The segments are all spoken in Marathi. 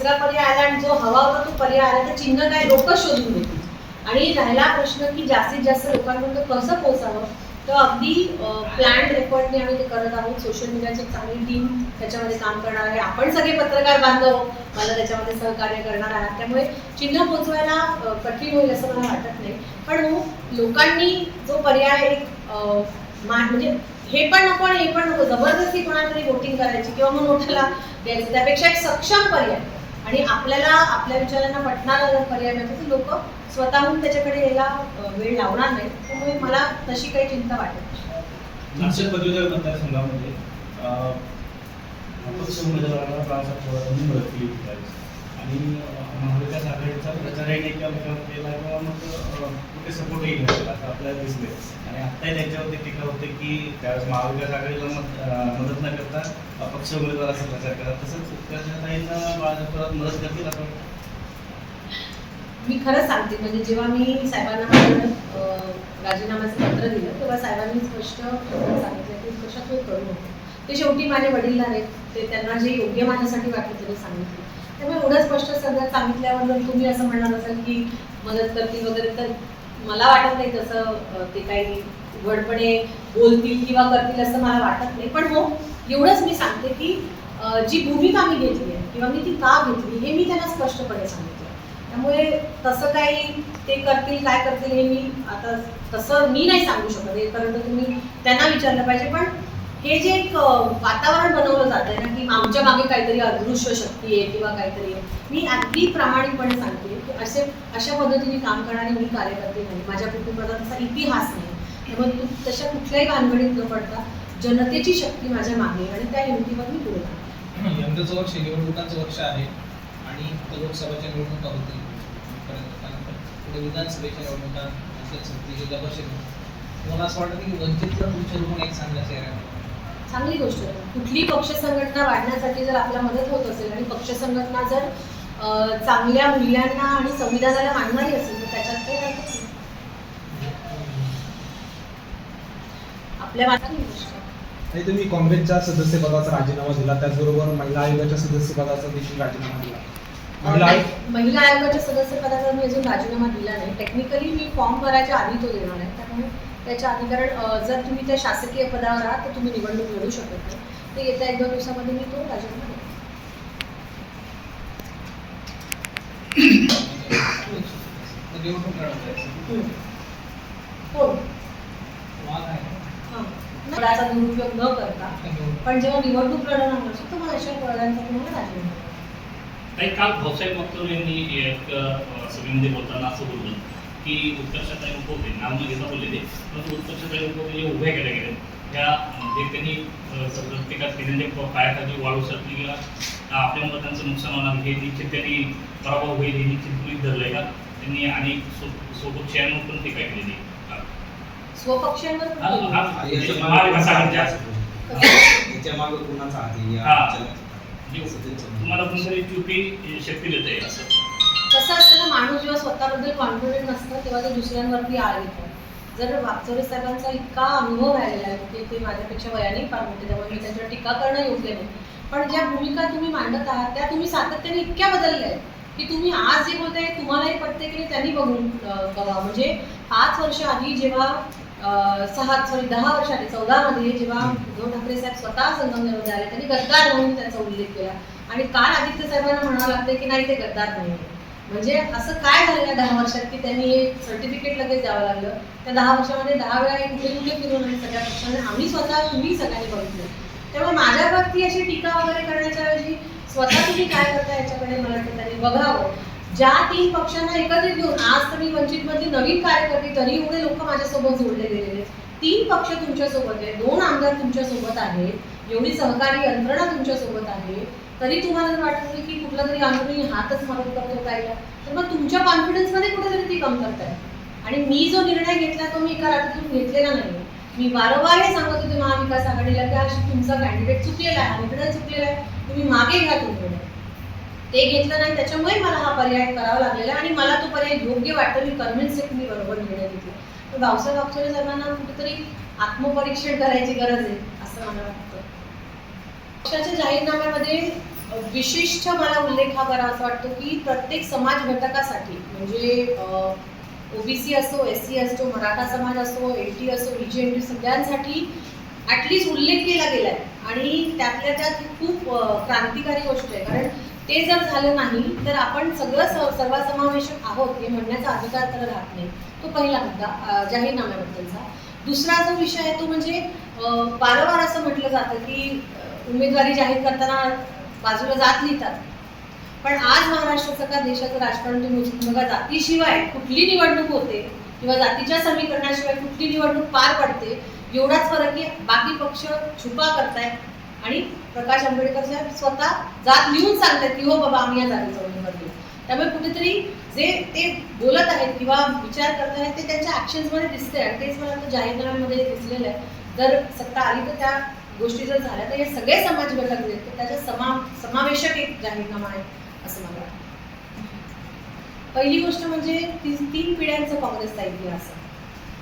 तिसरा पर्याय आला आणि जो हवा होता तो पर्याय आला तर चिन्ह काय? लोक शोधून देतील आणि राहिला प्रश्न की जास्तीत जास्त लोकांपर्यंत कसं पोहोचावं? तर अगदी प्लॅन रेकॉर्डने आम्ही ते करत आहोत. सोशल मीडियाची चांगली टीम त्याच्यामध्ये काम करणार आहे. आपण सगळे पत्रकार बांधव. मला त्याच्यामध्ये सहकार्य करणार आहात. त्यामुळे चिन्ह पोचवायला कठीण होईल असं मला वाटत नाही. पण हो, लोकांनी जो पर्याय एक म्हणजे हे पण नको आणि हे पण नको. जबरदस्ती कोणातरी वोटिंग करायची किंवा मग नोटाला द्यायचं. त्यापेक्षा एक सक्षम पर्याय. आणि आपल्याला आपल्या विचारांना पटणारा जर पर्याय मिळतो तर लोक स्वतःहून त्याच्याकडे यायला वेळ लावणार नाही. त्यामुळे मला तशी काही चिंता वाटत नाशिक पदवीधर मतदारसंघामध्ये अं, अपक्ष उमेदवाराला बाळासाहेब थोरातांनी मदत केली आणि महाविकास आघाडीचा प्रचारही नाही किंवा मुख्यमंत्री केला किंवा मग कुठे सपोर्टही केला असं आपल्याला दिसले आणि आत्ताही त्यांच्यावरती टीका होते की त्यावेळेस महाविकास आघाडीला मदत न करता अपक्ष उमेदवाराचा प्रचार करा. तसंच उत्कर्षताईंना बाळासाहेब मदत करतील आपण. मी खरंच सांगते म्हणजे जेव्हा मी साहेबांना राजीनाम्याचं पत्र दिलं तेव्हा साहेबांनी स्पष्ट सांगितलं की कशात तुम्ही करू नको. ते शेवटी माझे वडील आहेत ते त्यांना जे योग्य माझ्यासाठी वाटलं ते सांगितलं. त्यामुळे एवढं स्पष्ट सगळं सांगितल्याबद्दल तुम्ही असं म्हणणार असाल की मदत करतील वगैरे तर मला वाटत नाही तसं ते काही उघडपणे बोलतील किंवा करतील असं मला वाटत नाही. पण हो एवढंच मी सांगते की जी भूमिका मी घेतली आहे किंवा मी ती का घेतली हे मी त्यांना स्पष्टपणे सांगितलं त्यामुळे तसं काही ते करतील काय करतील हे मी आता तसं मी नाही सांगू शकत हे तर तुम्ही त्यांना विचारलं पाहिजे. पण हे जे एक वातावरण बनवलं जात ना की आमच्या मागे काहीतरी अदृश्य शक्ती आहे किंवा काहीतरी आहे मी अगदी प्रामाणिकपणे सांगते की असे अशा पद्धतीने काम करणारी मी कार्यकर्ते नाही. माझ्या कुटुंबाचा तसा इतिहास नाही. त्यामुळे तू तशा कुठल्याही भानगडीत न पडता जनतेची शक्ती माझ्या मागे आणि त्या हिमतीवर मी पुढे यंदाचं वर्ष निवडणुकांचं वर्ष आहे आणि लोकसभेच्या निवडणुका होतील. पुढे विधानसभेच्या निवडणुका जिल्हा परिषद मला असं वाटतं की वंचितला तुमच्या लोक एक चांगला चेहरा आहे. चांगली गोष्ट आहे कुठली पक्ष संघटना वाढण्यासाठी जर आपल्या मदत होत असेल आणि पक्ष संघटना जर चांगल्या मूल्यांना आणि संविधानाला मानणारी असेल तर त्याच्यात काही नाही. आपल्या गोष्ट आहे. आणि तुम्ही काँग्रेसच्या सदस्यपदाचा राजीनामा दिला त्याचबरोबर महिला आयोगाच्या सदस्यपदाचा देखील राजीनामा दिला महिला आयोगाच्या सदस्यपदाचा मी अजून राजीनामा दिला नाही टेक्निकली मी फॉर्म भरायच्या आधी तो देणार आहे त्यामुळे त्याच्या आधी कारण जर तुम्ही त्या शासकीय पदावर आहात तर तुम्ही निवडणूक लढू शकत नाही. ते येत्या एक दोन दिवसामध्ये मी तो राजीनामा हां. पदाचा दुरुपयोग न करता पण जेव्हा निवडणूक लढवणार अशा तुम्हाला राजीनामा. काही काल भाऊसाहेब मक्तूर यांनी एक सभेमध्ये बोलताना असं बोललं. की उत्कर्षाताई होते नाव न घेता बोलले ते. परंतु उत्कर्षाताई जे उभ्या केल्या गेल्या त्या जे त्यांनी अ, प्रत्येकात केलेले पायाखाली वाळू सरली किंवा आपल्यामुळे त्यांचं नुकसान होणार हे निश्चित त्यांनी पराभव होईल हे निश्चित गृहीत धरलंय का? त्यांनी अनेक सो- सोपक्षांवर पण टीका केलेली आहे. स्वपक्षांवर पण हा- बोलू. हा- महाविकास आघाडीच्या त्याच्यामागे कुणाचा हात आहे? या हा. चला- जे असं त्यांचं तुम्हाला कोणतरी चुकी शक्ती देते असं. कसं असतं ना माणूस जेव्हा स्वतःबद्दल कॉन्फिडंट नसतं तेव्हा ते दुसऱ्यांवरती आळ घेतो. जर वागचौरे साहेबांचा इतका अनुभव राहिलेला आहे की ते माझ्यापेक्षा वयाने फार मोठे त्यामुळे मी त्यांच्यावर टीका करणं योग्य नाही. पण ज्या भूमिका तुम्ही मांडत आहात त्या तुम्ही सातत्याने इतक्या बदलल्या आहेत की तुम्ही आज जे बोलताय तुम्हालाही पटते की नाही त्यांनी बघून बघा. म्हणजे पाच वर्ष आधी जेव्हा सहा सॉरी दहा वर्ष आधी चौदामध्ये जेव्हा उद्धव ठाकरे साहेब स्वतः संगमनेरमध्ये आले त्यांनी गद्दार म्हणून त्यांचा उल्लेख केला. आणि काल आदित्य साहेबांना म्हणावं लागतं की नाही ते गद्दार नाही म्हणजे असं काय झालं या दहा वर्षात की त्यांनी सर्टिफिकेट लगेच द्यावं लागलं? त्या दहा वर्षामध्ये दहा वेळा कुठे कुठे फिरून आणि सगळ्या पक्षाने? आम्ही स्वतः तुम्ही सगळ्यांनी बघितलं. त्यामुळे माझ्या बाबतीत अशी टीका वगैरे करण्याच्या ऐवजी स्वतः तुम्ही काय करता याच्याकडे मला वाटतं त्यांनी बघावं. ज्या तीन पक्षांना एकत्रित घेऊन आज तर मी वंचितमधली नवीन कार्यकर्ते तरी एवढे लोक माझ्यासोबत जोडले गेलेले तीन पक्ष तुमच्यासोबत आहेत आहे दोन आमदार तुमच्यासोबत आहेत एवढी सहकारी यंत्रणा तुमच्यासोबत आहे. तरी तुम्हाला जर वाटत की कुठला तरी अंतरुणी हातच मारून करतो काय तर मग तुमच्या कॉन्फिडन्समध्ये कुठेतरी ती कमतरता आहे आणि मी जो निर्णय घेतला तो मी एका रात्रीतून घेतलेला नाही मी वारंवार हे सांगत होते महाविकास आघाडीला की आज तुमचा कॅन्डिडेट चुकलेला आहे निर्णय चुकलेला आहे तुम्ही मागे घ्या तो निर्णय. ते घेतलं नाही त्याच्यामुळे मला हा पर्याय करावा लागलेला आणि मला तो पर्याय योग्य वाटतो मी कन्व्हिन्स आहे मी बरोबर निर्णय घेतला. तर भाऊसाहेब अक्षरे साहेबांना कुठेतरी आत्मपरीक्षण करायची गरज आहे असं मला वाटतं. पक्षाच्या जाहीरनाम्यामध्ये विशिष्ट मला उल्लेख हा करा असं वाटतो की प्रत्येक समाज घटकासाठी म्हणजे ओबीसी असो एस सी असो मराठा समाज असो एल टी असो ई जी एन टी सगळ्यांसाठी ॲटलिस्ट उल्लेख केला गेला आहे आणि त्यातल्या त्यात खूप क्रांतिकारी गोष्ट आहे. कारण ते जर झालं नाही तर आपण सगळं स सर्वसमावेशक आहोत हे म्हणण्याचा अधिकार त्याला राहत नाही. तो पहिला मुद्दा जाहीरनाम्याबद्दलचा. दुसरा जो विषय आहे तो म्हणजे वारंवार असं म्हटलं जातं की उमेदवारी जाहीर करताना बाजूला जात लिहितात. पण आज महाराष्ट्राचं का देशाचं राजकारण तुम्ही बघा जातीशिवाय कुठली निवडणूक होते किंवा जातीच्या समीकरणाशिवाय कुठली निवडणूक पार पडते एवढाच फरक आहे. बाकी पक्ष छुपा करतायत आणि प्रकाश आंबेडकर साहेब स्वतः जात लिहून सांगतात की हो बाबा आम्ही या जागेचा उमेदवार देऊ. त्यामुळे कुठेतरी जे ते बोलत आहेत किंवा विचार करत आहेत ते त्यांच्या ॲक्शन्समध्ये दिसते आणि तेच मला जाहीरनाम्यामध्ये दिसलेलं आहे. जर सत्ता आली तर त्या गोष्टी जर झाल्या तर हे सगळे समाज घटक आहेत. तर त्याच्या समा समावेशक एक जाहीरनामा आहे असं मला वाटतं. पहिली गोष्ट म्हणजे ती तीन पिढ्यांचा काँग्रेसचा इतिहास आहे.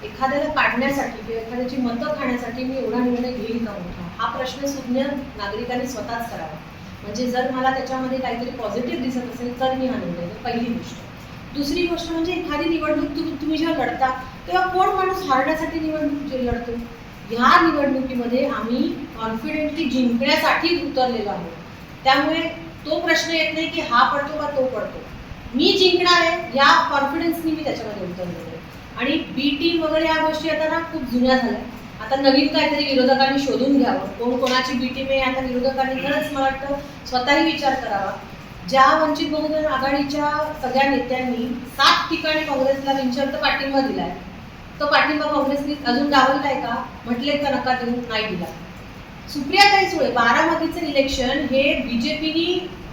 एखाद्याला काढण्यासाठी किंवा एखाद्याची मतं खाण्यासाठी मी एवढा निर्णय घेईन का मोठा? हा प्रश्न सुज्ञ नागरिकांनी स्वतःच करावा. म्हणजे जर मला त्याच्यामध्ये काहीतरी पॉझिटिव्ह दिसत असेल तर मी हा निर्णय पहिली गोष्ट. दुसरी गोष्ट म्हणजे एखादी निवडणूक तुम्ही तुम्ही जेव्हा लढता तेव्हा कोण माणूस हारण्यासाठी निवडणूक जे लढतो? ह्या निवडणुकीमध्ये आम्ही कॉन्फिडेंटली जिंकण्यासाठी उतरलेलो आहोत. त्यामुळे तो प्रश्न येत नाही की हा पडतो का तो पडतो. मी जिंकणार आहे ह्या कॉन्फिडन्सनी मी त्याच्यामध्ये उतरलेलो आहे. आणि बी टीम वगैरे या गोष्टी आता ना खूप जुन्या झाल्या. आता नवीन काहीतरी विरोधकांनी शोधून घ्यावं. कोण कोणाची बी टीम आहे आता विरोधकांनी खरंच मला वाटतं स्वतःही विचार करावा. ज्या वंचित बहुजन आघाडीच्या सगळ्या नेत्यांनी सात ठिकाणी काँग्रेसला बिनशर्त पाठिंबा दिलाय. तो पाठिंबा काँग्रेसने अजून डावललाय का? म्हटले का नका देऊ नाही दिला. सुप्रियाताई सुळे बारामतीचं इलेक्शन हे बीजेपीनी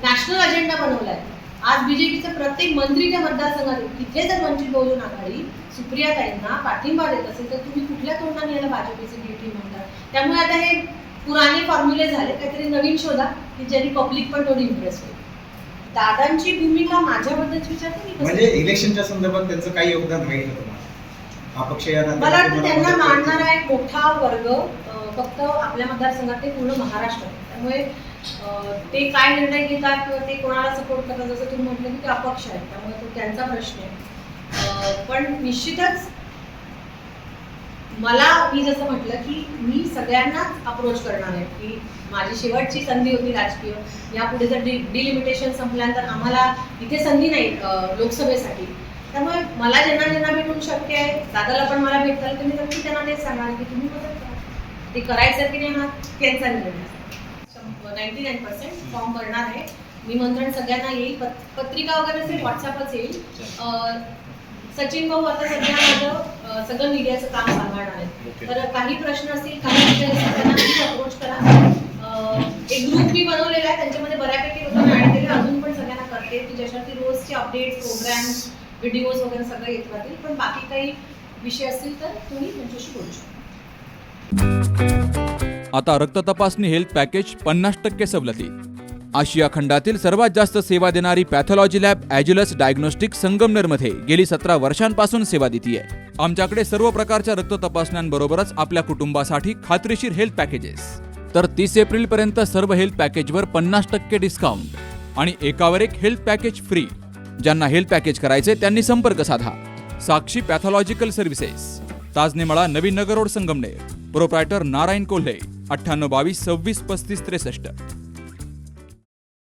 नॅशनल अजेंडा बनवलाय. आज बीजेपीचं प्रत्येक मंत्री त्या मतदारसंघात तिथे जर वंचित बहुजन आघाडी सुप्रियाताईंना पाठिंबा देत असेल तर तुम्ही कुठल्या तोंडाने याला भाजपचे बी म्हणतात त्यामुळे आता हे पुराणे फॉर्म्युले झाले काहीतरी नवीन शोधा की ज्यांनी पब्लिक पण थोडी इम्प्रेस होईल दादांची भूमिका माझ्याबद्दलची विचारते म्हणजे इलेक्शनच्या संदर्भात त्यांचं काही योगदान राहील अपक्ष मला वाटतं त्यांना? मानणारा एक मोठा वर्ग फक्त आपल्या मतदारसंघात ते पूर्ण महाराष्ट्र. त्यामुळे ते काय निर्णय घेतात किंवा ते कोणाला सपोर्ट करतात जसं तुम्ही म्हटलं की ते अपक्ष आहेत त्यामुळे तो त्यांचा प्रश्न आहे पण निश्चितच मला मी जसं म्हटलं की मी सगळ्यांनाच अप्रोच करणार आहे की माझी शेवटची संधी होती राजकीय यापुढे जर डि डिलिमिटेशन संपल्यानंतर आम्हाला इथे संधी नाही लोकसभेसाठी त्यामुळे मला ज्यांना ज्यांना भेटून शक्य आहे दादाला पण मला भेटता आलं तर मी नक्की त्यांना तेच सांगणार की तुम्ही मदत करा. ते करायचं की नाही हा त्यांचा निर्णय नाईन्टी नाईन पर्सेंट फॉर्म भरणार आहे. निमंत्रण सगळ्यांना येईल पत- पत्रिका वगैरे असेल व्हॉट्सअपच येईल. सचिन भाऊ आता सध्या माझं सगळं मीडियाचं काम सांभाळणार आहे तर काही प्रश्न असतील काही विषय असतील त्यांना प्लीज अप्रोच करा. एक ग्रुप मी बनवलेला आहे त्यांच्यामध्ये बऱ्यापैकी लोकांना ॲड केले अजून पण सगळ्यांना करते. की ज्याच्यावरती रोजचे अपडेट प्रोग्राम्स व्हिडिओज वगैरे सगळं येत राहतील. पण बाकी काही विषय असतील तर तुम्ही त्यांच्याशी बोलू शकता. आता रक्त तपासणी हेल्थ पॅकेज पन्नास टक्के सवलती. आशिया खंडातील सर्वात जास्त सेवा देणारी पॅथॉलॉजी लॅब ॲज्युलस डायग्नोस्टिक संगमनेरमध्ये गेली सतरा वर्षांपासून सेवा देते आमच्याकडे सर्व प्रकारच्या रक्त तपासण्यांबरोबरच आपल्या कुटुंबासाठी खात्रीशीर हेल्थ पॅकेजेस तर तीस एप्रिलपर्यंत सर्व हेल्थ पॅकेजवर पन्नास टक्के डिस्काउंट आणि एकावर एक हेल्थ पॅकेज फ्री ज्यांना हेल्थ पॅकेज करायचे त्यांनी संपर्क साधा. Sakshi pathological services. Tajnemala Navin Nagar road Sangamner. Proprietor Narayan Kolhe. अठ्ठ्याण्णव बावीस सव्वीस पस्तीस त्रेसष्ट.